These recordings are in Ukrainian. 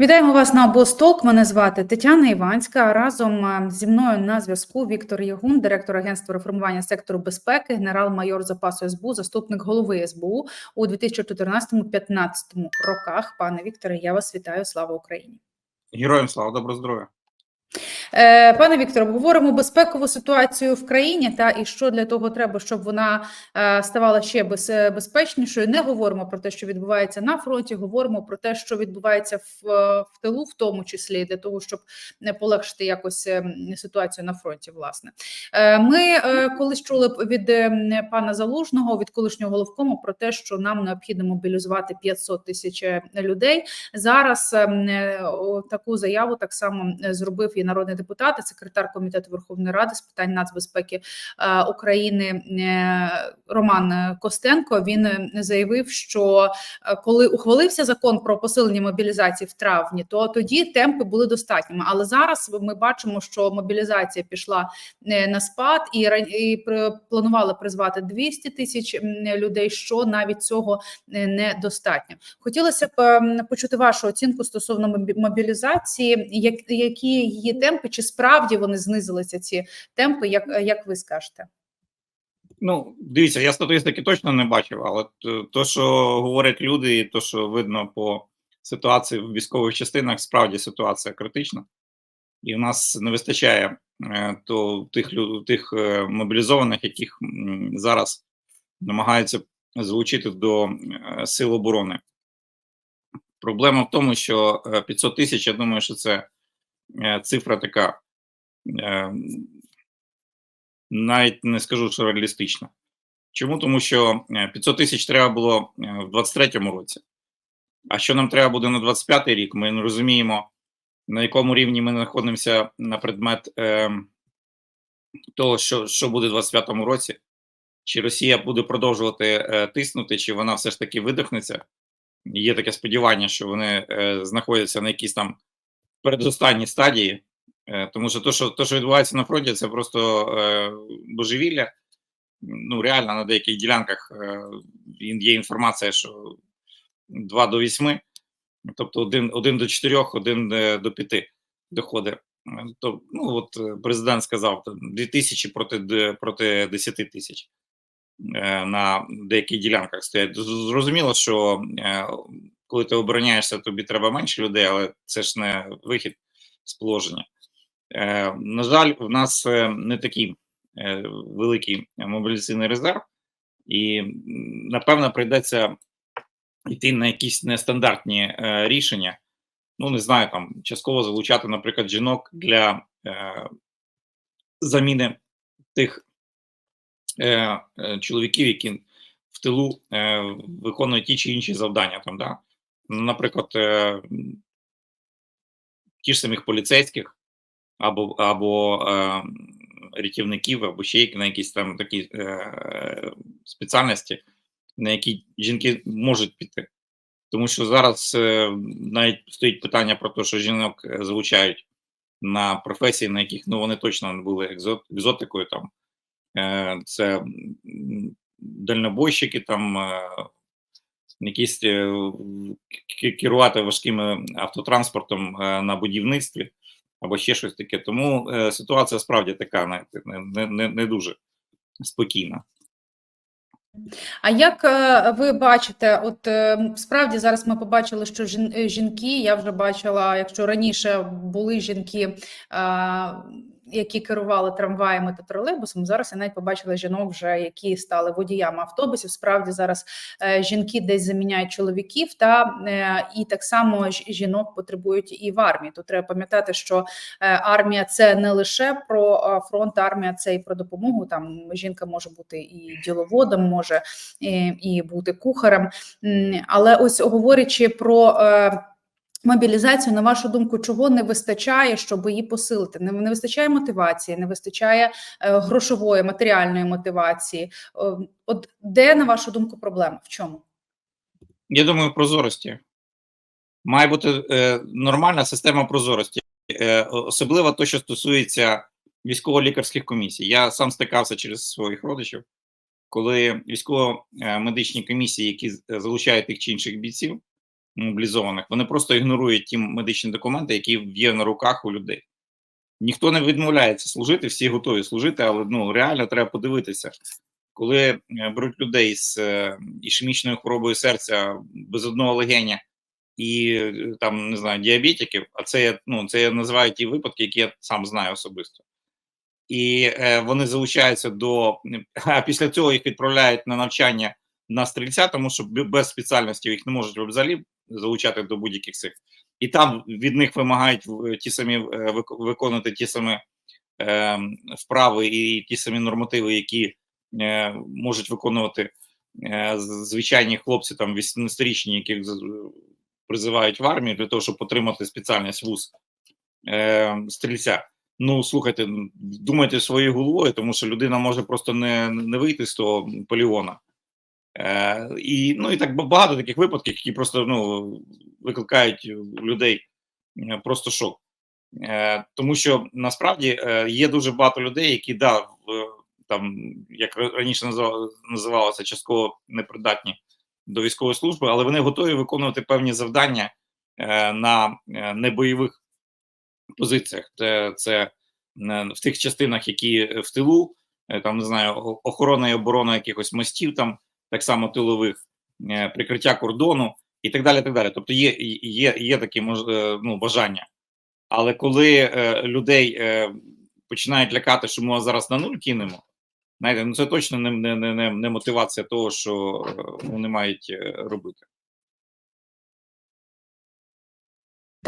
Вітаємо вас на Бостолк. Мене звати Тетяна Іванська. Разом е, зі мною на зв'язку Віктор Ягун, директор агентства реформування сектору безпеки, генерал-майор запасу СБУ, заступник голови СБУ у 2014-2015 роках. Пане Вікторе, я вас вітаю. Слава Україні. Героям слава, добро здоров'я. Е, Пане Вікторе, обговоримо безпекову ситуацію в країні та і що для того треба, щоб вона е, ставала ще е, безпечнішою. Не говоримо про те, що відбувається на фронті. Говоримо про те, що відбувається в, в тилу, в тому числі для того, щоб не полегшити якось е, ситуацію на фронті. Власне, ми колись чули від е, пана Залужного, від колишнього головкому, про те, що нам необхідно мобілізувати 500 тисяч людей. Зараз е, м, е, о, таку заяву так само зробив і народний депутат, секретар комітету Верховної Ради з питань нацбезпеки е, України е, Роман Костенко. Він е, заявив, що коли ухвалився закон про посилення мобілізації в травні, то тоді темпи були достатніми. Але зараз ми бачимо, що мобілізація пішла на спад, і і планували призвати 200 тисяч людей. Що навіть цього недостатньо. Хотілося б ем, почути вашу оцінку стосовно мобілізації, як, які її темпи, чи справді вони знизилися ці темпи, як, як ви скажете? Ну, дивіться, я статистики точно не бачив, але то, що говорять люди, і то, що видно по ситуації в військових частинах, справді ситуація критична. І в нас не вистачає е, то тих тих е, мобілізованих, яких зараз намагаються залучити до е, сил оборони. Проблема в тому, що е, 500 тисяч, я думаю, що це цифра така. е, навіть не скажу, що реалістична. Чому? Тому що е, 500 тисяч треба було е, в 23-му році. А що нам треба буде на 25-й рік, ми не розуміємо, на якому рівні ми знаходимося на предмет е, того, що, що буде в 25-му році. Чи Росія буде продовжувати е, тиснути, чи вона все ж таки видихнеться. Є таке сподівання, що вони е, знаходяться на якійсь там передостанній стадії, Е, Тому що то, що то, що відбувається на фронті, це просто е, божевілля. Ну, реально на деяких ділянках е, є інформація, що 2 до 8, тобто 1, 1 до 4, 1 е, до 5 доходить. То, ну, от президент сказав, то 2 тисячі проти, проти 10 тисяч на деяких ділянках стоять. Зрозуміло, що коли ти обороняєшся, тобі треба менше людей, але це ж не вихід з положення. Е, на жаль, в нас е, не такий е, великий мобілізаційний резерв, і напевно прийдеться йти на якісь нестандартні е, рішення. Ну, не знаю, там частково залучати, наприклад, жінок для е, заміни тих е, е, чоловіків, які в тилу е, виконують ті чи інші завдання. Там, да? Ну, Наприклад, е, ті ж самих поліцейських або, або е, рятівників, або ще на якісь там такі е, спеціальності, на які жінки можуть піти. Тому що зараз е, навіть стоїть питання про те, що жінок е, залучають на професії, на яких ну, вони точно не були екзот, екзотикою. Там. Е, це дальнобойщики, там, е, якісь е, керувати важким автотранспортом е, на будівництві або ще щось таке. Тому е, ситуація справді така не, не, не, дуже спокійна. А як е, ви бачите, от е, справді зараз ми побачили, що е, жінки, я вже бачила, якщо раніше були жінки, які керували трамваями та тролейбусом, зараз я навіть побачила жінок, вже які стали водіями автобусів. Справді зараз е, жінки десь заміняють чоловіків, та е, і так само жінок потребують і в армії. Тут треба пам'ятати, що е, армія це не лише про фронт, армія це і про допомогу. Там жінка може бути і діловодом, може і бути кухарем. Але ось говорячи про. Е, Мобілізацію, на вашу думку, чого не вистачає, щоб її посилити? Не, не вистачає мотивації, не вистачає е, грошової, матеріальної мотивації. Е, От де, на вашу думку, проблема? В чому? Я думаю, прозорості. Має бути е, нормальна система прозорості, е, особливо те, що стосується військово-лікарських комісій. Я сам стикався через своїх родичів, коли військово-медичні комісії, які залучають тих чи інших бійців, мобілізованих, вони просто ігнорують ті медичні документи, які є на руках у людей. Ніхто не відмовляється служити, всі готові служити, але ну реально треба подивитися, коли е, беруть людей з е, ішемічною хворобою серця без одного легеня і е, там не знаю діабетиків, а це я ну це я називаю ті випадки, які я сам знаю особисто. І е, вони залучаються до а після цього їх відправляють на навчання на стрільця, тому що без спеціальності їх не можуть взагалі залучати до будь-яких цих. І там від них вимагають ті самі виконувати ті самі е, вправи і ті самі нормативи, які е, можуть виконувати е, звичайні хлопці, там 18-річні, яких призивають в армію для того, щоб отримати спеціальність вуз е, стрільця. Ну, слухайте, думайте своєю головою, тому що людина може просто не, не вийти з того полігона. Е, і, ну, і так багато таких випадків, які просто ну, викликають у людей е, просто шок. Е, тому що насправді є дуже багато людей, які да, там, як раніше називалося, частково непридатні до військової служби, але вони готові виконувати певні завдання на небойових позиціях. Це, це в тих частинах, які в тилу, там не знаю, охорона і оборона якихось мостів, там так само тилових, е, прикриття кордону і так далі. Так далі. Тобто є, є, є такі е, ну, бажання. Але коли е, людей починають лякати, що ми зараз на нуль кинемо, знаєте, ну це точно не, не, не, не- мотивація того, що вони мають е, робити.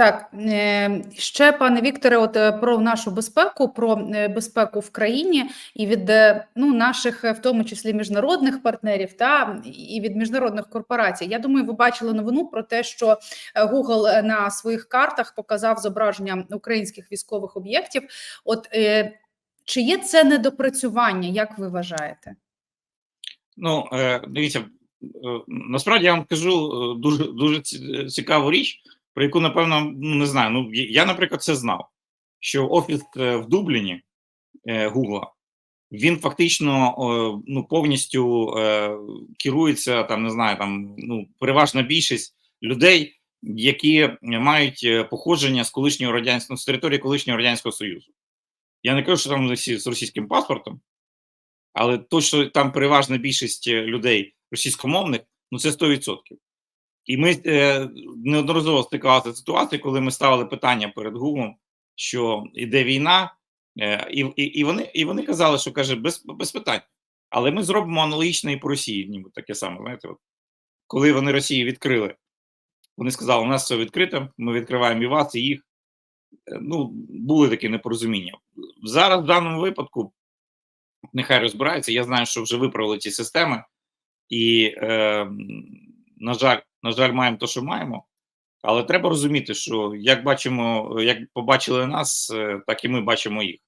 Так, е, ще пане Вікторе, от е, про нашу безпеку, про е, безпеку в країні і від ну наших, в тому числі міжнародних партнерів, та і від міжнародних корпорацій. Я думаю, ви бачили новину про те, що Google на своїх картах показав зображення українських військових об'єктів. От чи є це недопрацювання, як ви вважаєте? Ну, дивіться, насправді я вам кажу дуже дуже цікаву річ, про яку, напевно, ну не знаю. Ну, я- наприклад, це знав, що офіс е, в Дубліні е, Гугла, він фактично е, ну, повністю е, керується, там, не знаю, там, ну, переважна більшість людей, які мають е, походження з колишнього радянського з території колишнього радянського союзу. Я не кажу, що там всі з російським паспортом, але то, що там переважна більшість е, людей російськомовних, ну це 100%. І ми е, неодноразово стикалися з ситуацією, коли ми ставили питання перед Гуглом, що йде війна, е, і, і, вони, і вони казали, що каже, без, без питань. Але ми зробимо аналогічне і по Росії, ніби таке саме. Знаєте, от, коли вони Росії відкрили, вони сказали, у нас все відкрито, ми відкриваємо і вас, і їх. Е, Ну, були такі непорозуміння. Зараз в даному випадку нехай розбираються. Я знаю, що вже виправили ці системи, і, е, на жаль, на жаль, маємо те, що маємо. Але треба розуміти, що як бачимо, як побачили нас, е, так і ми бачимо їх.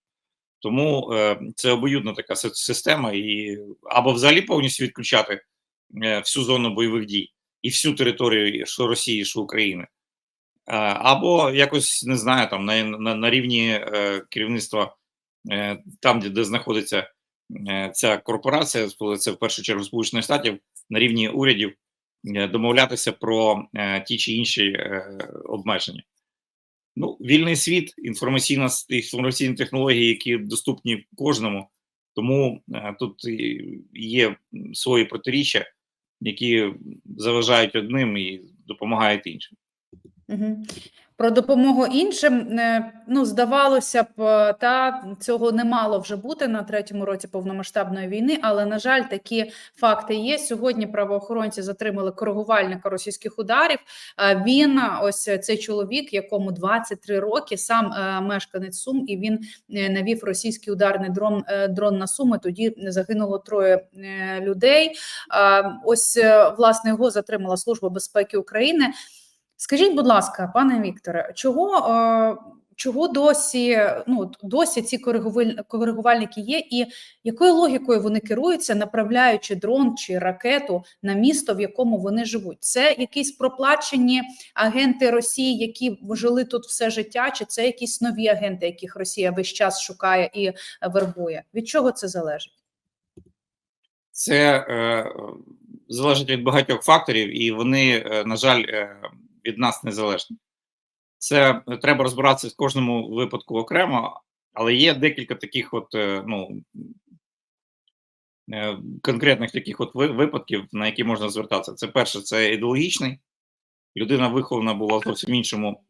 Тому е, це обоюдна така система, і або взагалі повністю відключати е, всю зону бойових дій і всю територію що Росії, що України. Або якось не знаю, там на, на, на рівні керівництва там, де, де знаходиться ця корпорація, це в першу чергу Сполучених Штатів, на рівні урядів домовлятися про е, ті чи інші е, обмеження. Ну, вільний світ, інформаційна інформаційні технології, які доступні кожному, тому е, тут є свої протиріччя, які заважають одним і допомагають іншим. Про допомогу іншим, е, ну, здавалося б, е, та цього не мало вже бути на третьому році повномасштабної війни, але, на жаль, такі факти є. Сьогодні правоохоронці затримали коригувальника російських ударів. Е, Він, ось цей чоловік, якому 23 роки, сам мешканець Сум, і він навів російський ударний дрон, дрон на Суми. Тоді загинуло троє людей. Ось, власне, його затримала Служба безпеки України. Скажіть, будь ласка, пане Вікторе, чого, е, чого досі, ну, досі ці коригувальники є, і якою логікою вони керуються, направляючи дрон чи ракету на місто, в якому вони живуть? Це якісь проплачені агенти Росії, які жили тут все життя, чи це якісь нові агенти, яких Росія весь час шукає і вербує? Від чого це залежить? Це е, залежить від багатьох факторів, і вони, е, на жаль, е, від нас незалежні. Це е, треба розбиратися в кожному випадку окремо, але є декілька таких от е, ну, е, конкретних таких от випадків, на які можна звертатися. Це перше, це ідеологічний. Людина вихована була зовсім іншому,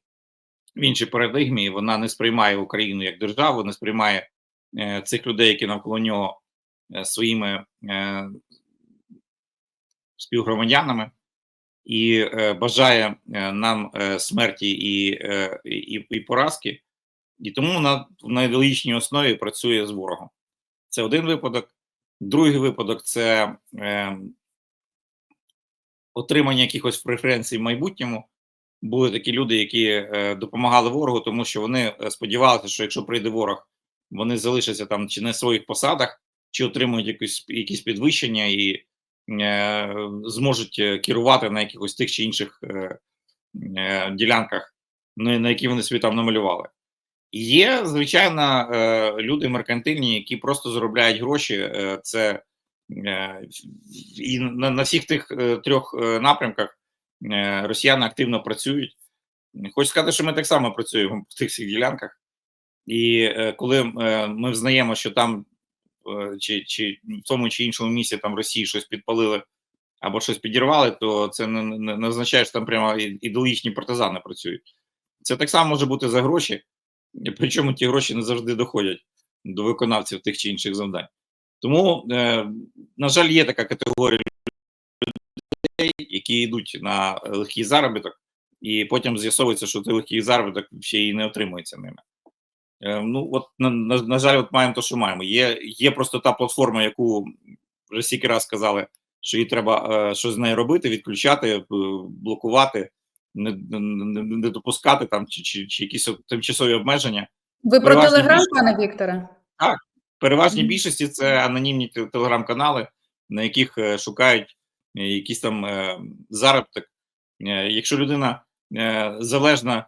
в іншій парадигмі, вона не сприймає Україну як державу, не сприймає е, цих людей, які навколо нього е, своїми е, співгромадянами, і е, бажає е, нам е, смерті і, і, і поразки, і тому на, на ідеологічній основі працює з ворогом. Це один випадок. Другий випадок це е, отримання якихось преференцій в майбутньому. Були такі люди, які е, допомагали ворогу, тому що вони сподівалися, що якщо прийде ворог, вони залишаться там чи на своїх посадах, чи отримують якісь, якісь підвищення і зможуть е, керувати на якихось тих чи інших е, е, ділянках, на, які вони собі там намалювали. Є, звичайно, е, люди меркантильні, які просто заробляють гроші. Е, це е, і на, на всіх тих е, трьох е, напрямках е, росіяни активно працюють. Хочу сказати, що ми так само працюємо в тих всіх ділянках. І е, коли е, ми взнаємо, що там е, чи, чи в тому чи іншому місці там Росії щось підпалили або щось підірвали, то це не, не, не означає, що там прямо ідеологічні партизани працюють. Це так само може бути за гроші, причому ті гроші не завжди доходять до виконавців тих чи інших завдань. Тому, е, на жаль, є така категорія людей, які йдуть на легкий заробіток, і потім з'ясовується, що цей легкий заробіток ще й не отримується ними. Е, ну, от, на, на, на жаль, от маємо те, що маємо. Є, є просто та платформа, яку вже стільки раз сказали, що їй треба е, щось з нею робити, відключати, е, блокувати, не, не, не, не допускати там чи, чи, чи якісь от тимчасові обмеження. Ви про телеграм, пане Вікторе? В переважній Мгм. більшості це анонімні телеграм-канали, на яких е, шукають якийсь там е, заробіток. Е, якщо людина е, залежна,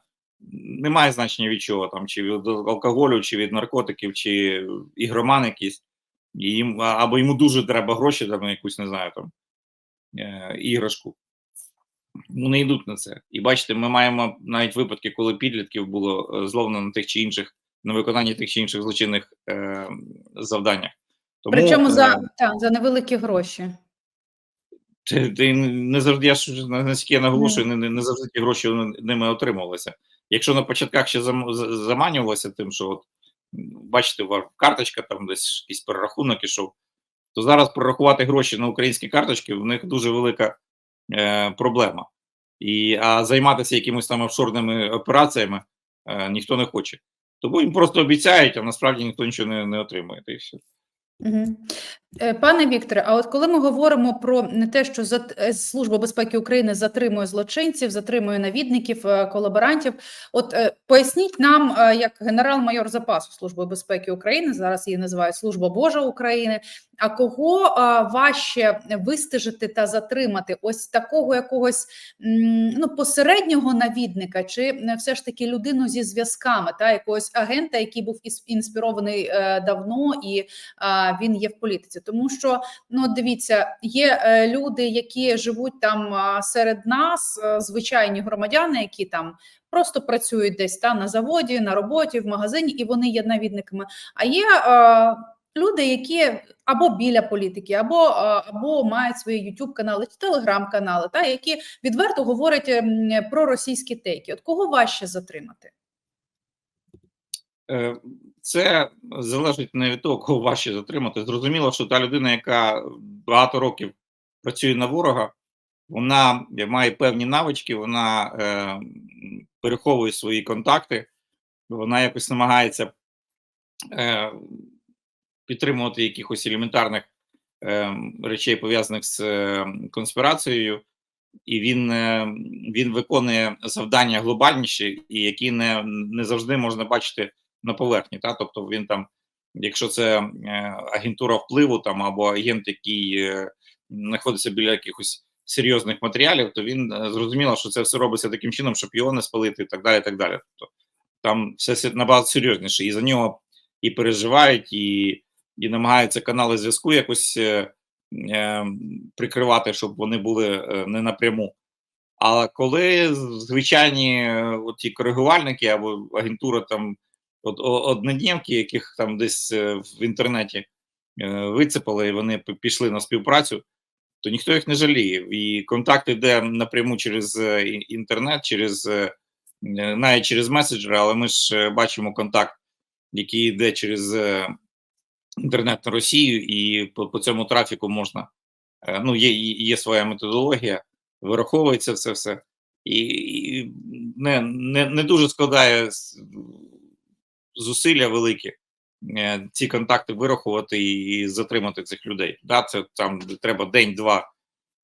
немає значення від чого, там, чи від алкоголю, чи від наркотиків, чи ігроман якийсь, і їм, або йому дуже треба гроші, там, на якусь, не знаю, там, е, іграшку. Вони йдуть на це. І бачите, ми маємо навіть випадки, коли підлітків було е, зловлено на тих чи інших, на виконанні тих чи інших злочинних е, завданнях. Тому, Причому за, е, та, за невеликі гроші. ти, ти не завжди, я наскільки я наголошую, не, не, не завжди ті гроші ними отримувалися. Якщо на початках ще заманювалося тим, що от, бачите, карточка, там десь якийсь перерахунок ішов, то зараз прорахувати гроші на українські карточки в них дуже велика е, проблема. І, а займатися якимись там офшорними операціями е, ніхто не хоче. Тому їм просто обіцяють, а насправді ніхто нічого не, не отримує. Мгм. Е, Пане Вікторе, а от коли ми говоримо про не те, що е, Служба безпеки України затримує злочинців, затримує навідників, е, колаборантів, от поясніть нам, як генерал-майор запасу Служби безпеки України, зараз її називають Служба Божа України. А кого важче вистежити та затримати? Ось такого якогось ну посереднього навідника, чи все ж таки людину зі зв'язками, та якогось агента, який був інспірований давно і він є в політиці. Тому що ну дивіться, є е, люди, які живуть там серед нас, е, звичайні громадяни, які там просто працюють десь та на заводі, на роботі, в магазині, і вони є навідниками. А є е, люди, які або біля політики, або, е, або мають свої youtube канали чи телеграм-канали, та які відверто говорять ем, про російські тейки. От кого важче затримати? Е, Це залежить не від того, кого важче затримати. Зрозуміло, що та людина, яка багато років працює на ворога, вона має певні навички, вона е, переховує свої контакти, вона якось намагається е, підтримувати якихось елементарних е, речей, пов'язаних з е, конспірацією, і він, е, він виконує завдання глобальніші, і які не, не завжди можна бачити на поверхні. Та? Тобто він там, якщо це е, агентура впливу там або агент, який е, знаходиться біля якихось серйозних матеріалів, то він е, зрозуміло, що це все робиться таким чином, щоб його не спалити, і так далі. І так далі. Тобто там все набагато серйозніше, і за нього і переживають, і, і намагаються канали зв'язку якось прикривати, щоб вони були не напряму. А коли звичайні ті коригувальники або агентура там от, однодневки, яких там десь е, в інтернеті е, вицепали, і вони пішли на співпрацю, то ніхто їх не жаліє. І контакт йде напряму через е, інтернет, через навіть через меседжери, але ми ж бачимо контакт, який йде через інтернет на Росію, і по, по цьому трафіку можна. Ну, є, є своя методологія, вираховується це все. І, не, не, не дуже складає зусилля великі е, ці контакти вирахувати і затримати цих людей. Да, це там треба день-два,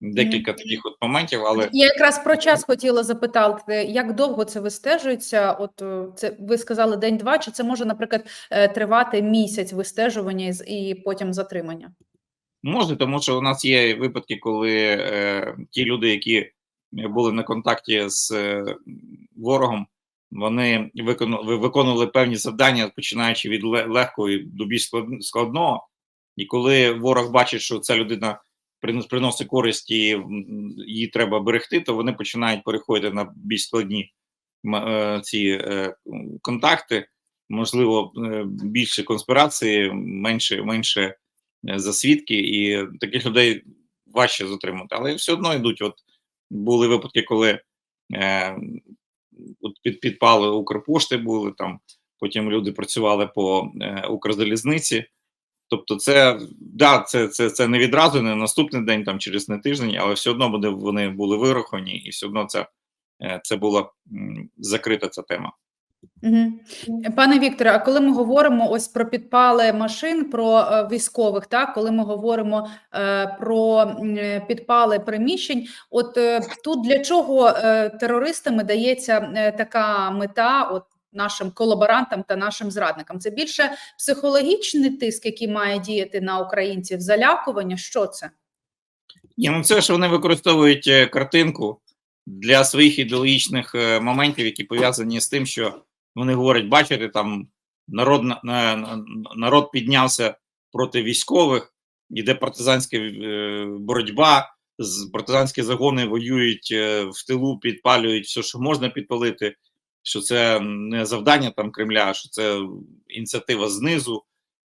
декілька таких от моментів, але Я якраз про час хотіла запитати, як довго це вистежується? От е, це ви сказали день-два, чи це може, наприклад, е, тривати місяць вистежування і потім затримання? Може, тому що у нас є випадки, коли е, ті люди, які були на контакті з е, ворогом, вони викону- ви- виконували певні завдання, починаючи від ле- легкого до більш складного. І коли ворог бачить, що ця людина принос- приносить користь і її треба берегти, то вони починають переходити на більш складні е, ці е, контакти. Можливо, е, більше конспірації, менше, менше засвідки, і таких людей важче затримати. Але все одно йдуть. От були випадки, коли під, підпали Укрпошти були там, потім люди працювали по е, Укрзалізниці. Тобто, це да, це, це, це не відразу, не наступний день, там через не тиждень, але все одно буде, вони були вираховані, і все одно це, е, це була м, закрита ця тема. Угу. Пане Вікторе, а коли ми говоримо ось про підпали машин, про е, військових, так коли ми говоримо е, про е, підпали приміщень, от е, тут для чого е, терористами дається е, така мета? От Нашим колаборантам та нашим зрадникам це більше психологічний тиск, який має діяти на українців, залякування. Що це? Ні, ну це ж вони використовують е, картинку для своїх ідеологічних моментів, які пов'язані з тим, що вони говорять: бачите, там народ на- на- на- народ піднявся проти військових, іде партизанська е, боротьба, партизанські загони воюють е, в тилу, підпалюють все, що можна підпалити. Що це не завдання там Кремля, що це ініціатива знизу,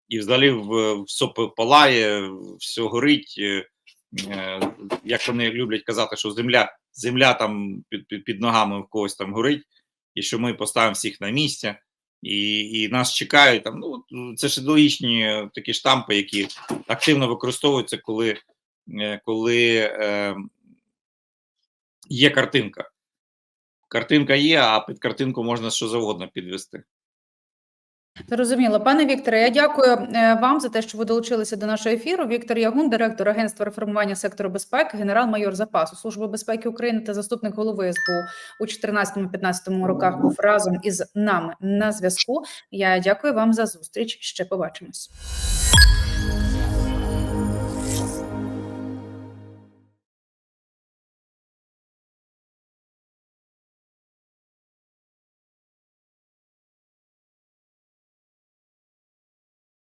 і взагалі все палає, все горить. е, е, як вони люблять казати, що земля, земля там під, під, під ногами в когось там горить, і що ми поставимо всіх на місце, і, і нас чекають там. Ну це ж ідеологічні такі штампи, які активно використовуються, коли, е, коли е, є картинка. Картинка є, а під картинку можна що завгодно підвести. Зрозуміло, пане Вікторе. Я дякую е, вам за те, що ви долучилися до нашого ефіру. Віктор Ягун, директор Агентства реформування сектору безпеки, генерал-майор запасу Служби безпеки України та заступник голови СБУ у 2014-2015 роках був разом із нами на зв'язку. Я дякую вам за зустріч. Ще побачимось.